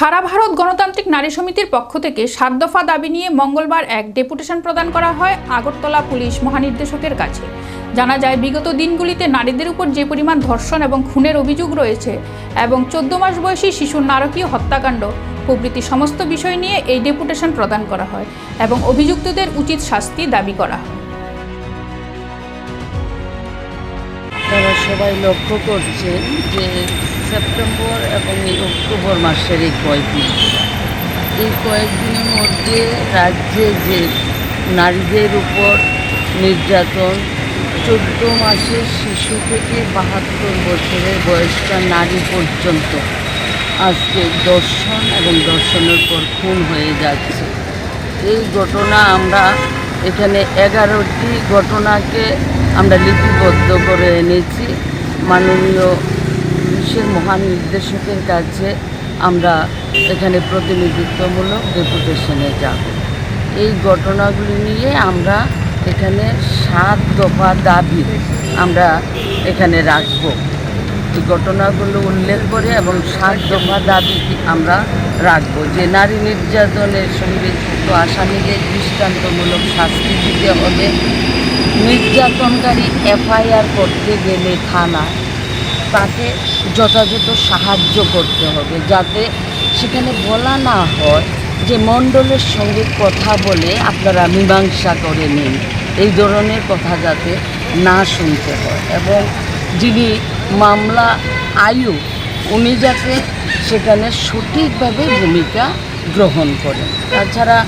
সারা ভারত গণতান্ত্রিক নারী সমিতির পক্ষ থেকে সাত দফা দাবি নিয়ে মঙ্গলবার এক ডেপুটেশন প্রদান করা হয় আগরতলা পুলিশ মহানির্দেশকের কাছে। জানা যায়, বিগত দিনগুলিতে নারীদের উপর যে পরিমাণ ধর্ষণ এবং খুনের অভিযোগ রয়েছে এবং চোদ্দ মাস বয়সী শিশুর নারকীয় হত্যাকাণ্ড, প্রভৃতি সমস্ত বিষয় নিয়ে এই ডেপুটেশন প্রদান করা হয় এবং অভিযুক্তদের উচিত শাস্তি দাবি করা হয়। সবাই লক্ষ্য করছে যে সেপ্টেম্বর এবং এই অক্টোবর মাসের এই কয়েকদিন। এই কয়েকদিনের মধ্যে রাজ্যে যে নারীদের উপর নির্যাতন, চোদ্দ মাসের শিশু থেকে বাহাত্তর বছরের বয়স্কা নারী পর্যন্ত আজকে দর্শন এবং দর্শনের পর খুন হয়ে যাচ্ছে। এই ঘটনা আমরা এখানে এগারোটি ঘটনাকে আমরা লিপিবদ্ধ করে এনেছি। মাননীয় পুলিশের মহানির্দেশকের কাছে আমরা এখানে প্রতিনিধিত্বমূলক ডেপুটেশনে যাব। এই ঘটনাগুলি নিয়ে আমরা এখানে সাত দফা দাবি আমরা এখানে রাখব। এই ঘটনাগুলো উল্লেখ করে এবং সাত দফা দাবি আমরা রাখব যে নারী নির্যাতনের সঙ্গে যুক্ত আসামিদের দৃষ্টান্তমূলক শাস্তি দিতে হবে। নির্যাতনকারী এফআইআর করতে গেলে থানায় তাকে যথাযথ সাহায্য করতে হবে যাতে সেখানে বলা না হয় যে মণ্ডলের সঙ্গে কথা বলে আপনারা মীমাংসা করে নিন। এই ধরনের কথা যাতে না শুনতে হয় এবং যিনি মামলা আয়ু উনি যাতে সেখানে সঠিকভাবে ভূমিকা গ্রহণ করেন। তাছাড়া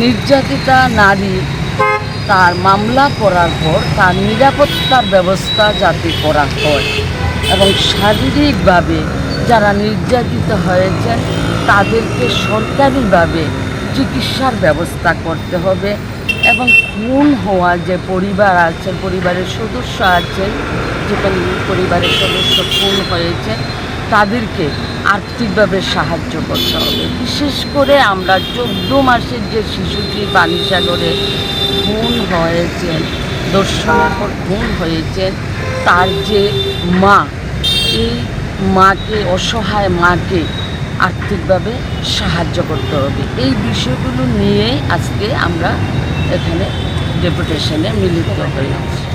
নির্যাতিতা নারী, তার মামলা করার পর তার নিরাপত্তার ব্যবস্থা যাতে করা হয়। এবং শারীরিকভাবে যারা নির্যাতিত হয়েছেন, তাদেরকে সরকারিভাবে চিকিৎসার ব্যবস্থা করতে হবে এবং খুন হওয়া যে পরিবার আছে, পরিবারের সদস্য আছেন যেখানে পরিবারের সদস্য খুন হয়েছে, তাদেরকে আর্থিকভাবে সাহায্য করতে হবে। বিশেষ করে আমরা চোদ্দ মাসের যে শিশুটি বালিসাগরে খুন হয়েছেন দর্শনের পর খুন হয়েছেন তার যে মা, এই মাকে, অসহায় মাকে আর্থিকভাবে সাহায্য করতে হবে। এই বিষয়গুলো নিয়ে আজকে আমরা এখানে ডেপুটেশনে মিলিত হয়েছি।